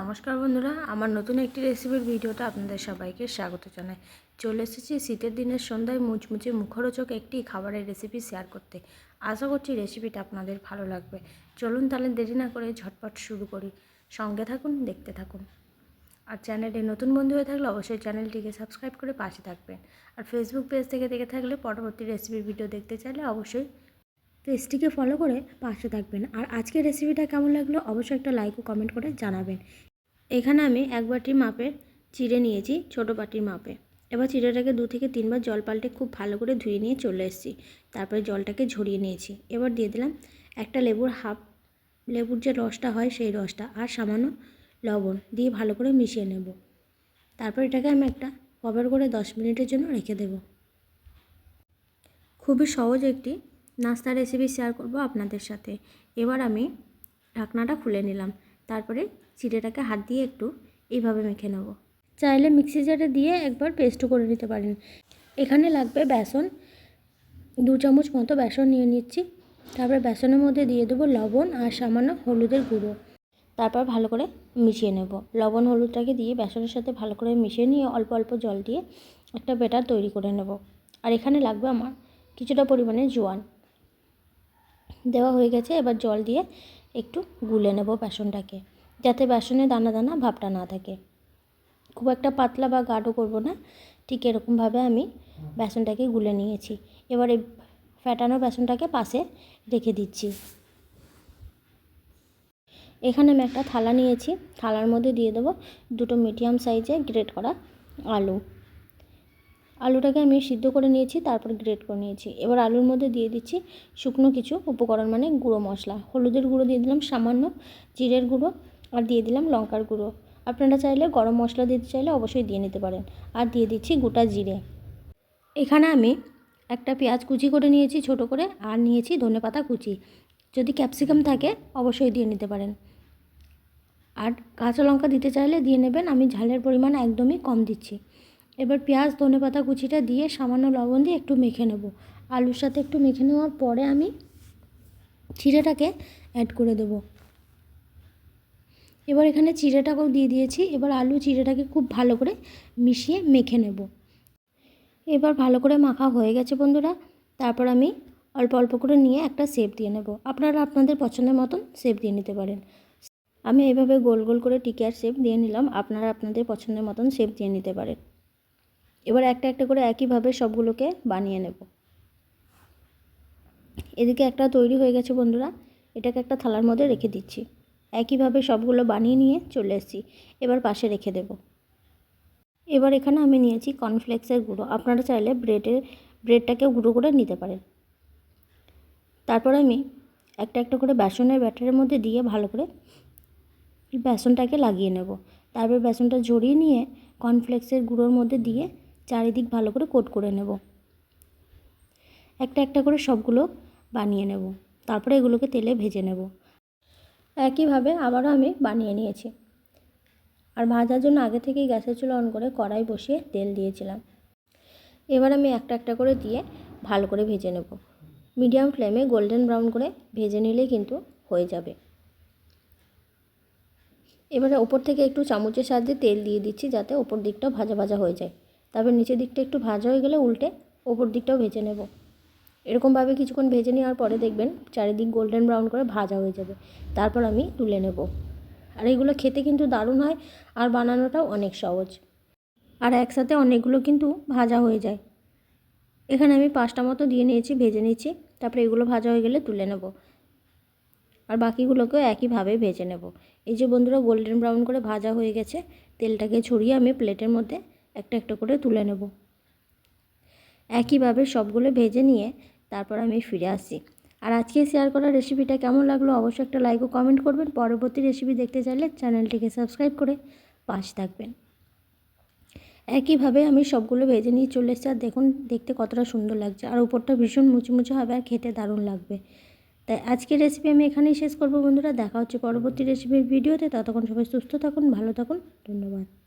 নমস্কার বন্ধুরা, আমার নতুন একটি রেসিপির ভিডিওটা আপনাদের সবাইকে স্বাগত জানাই। চলে এসেছি শীতের দিনের সন্ধ্যায় মুচমুচে মুখরোচক একটি খাবারের রেসিপি শেয়ার করতে। আশা করছি রেসিপিটা আপনাদের ভালো লাগবে। চলুন তাহলে দেরি না করে ঝটপট শুরু করি। সঙ্গে থাকুন, দেখতে থাকুন। আর চ্যানেলে নতুন বন্ধু হয়ে থাকলে অবশ্যই চ্যানেলটিকে সাবস্ক্রাইব করে পাশে থাকবেন। আর ফেসবুক পেজ থেকে দেখে থাকলে পরবর্তী রেসিপির ভিডিও দেখতে চাইলে অবশ্যই পেজটিকে ফলো করে পাশে থাকবেন। আর আজকের রেসিপিটা কেমন লাগল অবশ্যই একটা লাইক ও কমেন্ট করে জানাবেন। এখানে আমি এক বাটি মাপের চিড়ে নিয়েছি, ছোটো বাটির মাপে। এবার চিড়েটাকে দু থেকে তিনবার জল পাল্টে খুব ভালো করে ধুয়ে নিয়ে চলে এসেছি। তারপরে জলটাকে ঝরিয়ে নিয়েছি। এবার দিয়ে দিলাম একটা লেবুর হাফ, লেবুর যে রসটা হয় সেই রসটা আর সামান্য লবণ দিয়ে ভালো করে মিশিয়ে নেব। তারপর এটাকে আমি একটা কভার করে দশ মিনিটের জন্য রেখে দেব। খুবই সহজ একটি নাস্তা রেসিপি শেয়ার করব আপনাদের সাথে। এবার আমি ঢাকনাটা খুলে নিলাম। তারপরে চিড়েটাকে হাত দিয়ে একটু এইভাবে মেখে নেব। চাইলে মিক্সি জারে দিয়ে একবার পেস্টও করে নিতে পারেন। এখানে লাগবে বেসন। দু চামচ মতো বেসন নিয়ে নিচ্ছি। তারপরে বেসনের মধ্যে দিয়ে দেবো লবণ আর সামান্য হলুদের গুঁড়ো। তারপর ভালো করে মিশিয়ে নেব। লবণ হলুদটাকে দিয়ে বেসনের সাথে ভালো করে মিশিয়ে নিয়ে অল্প অল্প জল দিয়ে একটা বেটার তৈরি করে নেব। আর এখানে লাগবে আমার কিছুটা পরিমাণে জোয়ান। দেওয়া হয়ে গেছে, এবার জল দিয়ে একটু গুলে নেব বেসনটাকে, যাতে বেসনে দানা দানা ভাবটা না থাকে। খুব একটা পাতলা বা গাঢ় করব না, ঠিক এরকমভাবে আমি বেসনটাকে গুলে নিয়েছি। এবার এই ফ্যাটানো বেসনটাকে পাশে রেখে দিচ্ছি। এখানে আমি একটা থালা নিয়েছি, থালার মধ্যে দিয়ে দেবো দুটো মিডিয়াম সাইজে গ্রেট করা আলু। আলুটাকে আমি সিদ্ধ করে নিয়েছি, তারপর গ্রেট করে নিয়েছি। এবার আলুর মধ্যে দিয়ে দিচ্ছি শুকনো কিছু উপকরণ মানে গুঁড়ো মশলা। হলুদের গুঁড়ো দিয়ে দিলাম সামান্য জিরের গুঁড়ো আর দিয়ে দিলাম লঙ্কার গুঁড়ো। আপনারা চাইলে গরম মশলা দিতে চাইলে অবশ্যই দিয়ে নিতে পারেন। আর দিয়ে দিচ্ছি গোটা জিরে। এখানে আমি একটা পেঁয়াজ কুচি করে নিয়েছি ছোট করে আর নিয়েছি ধনে পাতা কুচি। যদি ক্যাপসিকাম থাকে অবশ্যই দিয়ে নিতে পারেন। আর কাঁচা লঙ্কা দিতে চাইলে দিয়ে নেবেন, আমি ঝালের পরিমাণ একদমই কম দিচ্ছি। এবার পেঁয়াজ ধনে পাতা কুচিটা দিয়ে সামান্য লবণ দিয়ে একটু মেখে নেব। আলুর সাথে একটু মেখে নেওয়ার পরে আমি চিড়েটাকে অ্যাড করে দেব। এবার এখানে চিড়েটাকেও দিয়ে দিয়েছি। এবার আলু চিড়েটাকে খুব ভালো করে মিশিয়ে মেখে নেব। এবার ভালো করে মাখা হয়ে গেছে বন্ধুরা। তারপর আমি অল্প অল্প করে নিয়ে একটা সেপ দিয়ে নেব। আপনারা আপনাদের পছন্দের মতন সেপ দিয়ে নিতে পারেন। আমি এইভাবে গোল গোল করে টিকিয়ার শেপ দিয়ে নিলাম। আপনারা আপনাদের পছন্দের মতন শেপ দিয়ে নিতে পারেন। এবার একটা একটা করে একইভাবে সবগুলোকে বানিয়ে নেব। এদিকে একটা তৈরি হয়ে গেছে বন্ধুরা, এটাকে একটা থালার মধ্যে রেখে দিচ্ছি। একইভাবে সবগুলো বানিয়ে নিয়ে চলে এসেছি, এবার পাশে রেখে দেব। এবার এখানে আমি নিয়েছি কর্নফ্লেক্সের গুঁড়ো, আপনারা চাইলে ব্রেডের ব্রেডটাকেও গুঁড়ো করে নিতে পারেন। তারপর আমি একটা একটা করে বেসনের ব্যাটারের মধ্যে দিয়ে ভালো করে বেসনটাকে লাগিয়ে নেব। তারপর বেসনটা ঝরিয়ে নিয়ে কর্নফ্লেক্সের গুঁড়োর মধ্যে দিয়ে চারিদিক ভালো করে কোট করে নেব। একটা একটা করে সবগুলো বানিয়ে নেব। তারপরে এগুলোকে তেলে ভেজে নেব। একইভাবে আবারও আমি বানিয়ে নিয়েছি। আর ভাজার জন্য আগে থেকেই গ্যাসের চুলা অন করে কড়াই বসিয়ে তেল দিয়েছিলাম। এবার আমি একটা একটা করে দিয়ে ভালো করে ভেজে নেব। মিডিয়াম ফ্লেমে গোল্ডেন ব্রাউন করে ভেজে নিলেই কিন্তু হয়ে যাবে। এবারে ওপর থেকে একটু চামচের সাহায্যে তেল দিয়ে দিচ্ছি যাতে ওপর দিকটাও ভাজা ভাজা হয়ে যায়। তারপর নিচের দিকটা একটু ভাজা হয়ে গেলে উল্টে ওপর দিকটাও ভেজে নেব। এরকমভাবে কিছুক্ষণ ভেজে নেওয়ার পরে দেখবেন চারিদিক গোল্ডেন ব্রাউন করে ভাজা হয়ে যাবে। তারপর আমি তুলে নেব। আর এগুলো খেতে কিন্তু দারুণ হয় আর বানানোটাও অনেক সহজ। আর একসাথে অনেকগুলো কিন্তু ভাজা হয়ে যায়। এখানে আমি পাঁচটা মতো দিয়ে নিয়েছি, ভেজে নিয়েছি। তারপরে এগুলো ভাজা হয়ে গেলে তুলে নেব। আর বাকিগুলোকেও একইভাবে ভেজে নেব। এই যে বন্ধুরা গোল্ডেন ব্রাউন করে ভাজা হয়ে গেছে। তেলটাকে ছড়িয়ে আমি প্লেটের মধ্যে একটা একটা করে তুলে নেব। একইভাবে সবগুলো ভেজে নিয়ে তারপর আমি ফিরে আসি। আর আজকে শেয়ার করা রেসিপিটা কেমন লাগল অবশ্যই একটা লাইক ও কমেন্ট করবেন। পরবর্তী রেসিপি দেখতে চাইলে চ্যানেলটিকে সাবস্ক্রাইব করে পাশে থাকবেন। একইভাবে আমি সবগুলো ভেজে নিয়ে চলে এসেছি। আর দেখুন, দেখতে কতটা সুন্দর লাগছে। আর উপরটা ভীষণ মুচমুচে হবে আর খেতে দারুণ লাগবে। তাই আজকের রেসিপি আমি এখানেই শেষ করব বন্ধুরা। দেখা হচ্ছে পরবর্তী রেসিপির ভিডিওতে ততক্ষণ সবাই সুস্থ থাকুন, ভালো থাকুন। ধন্যবাদ।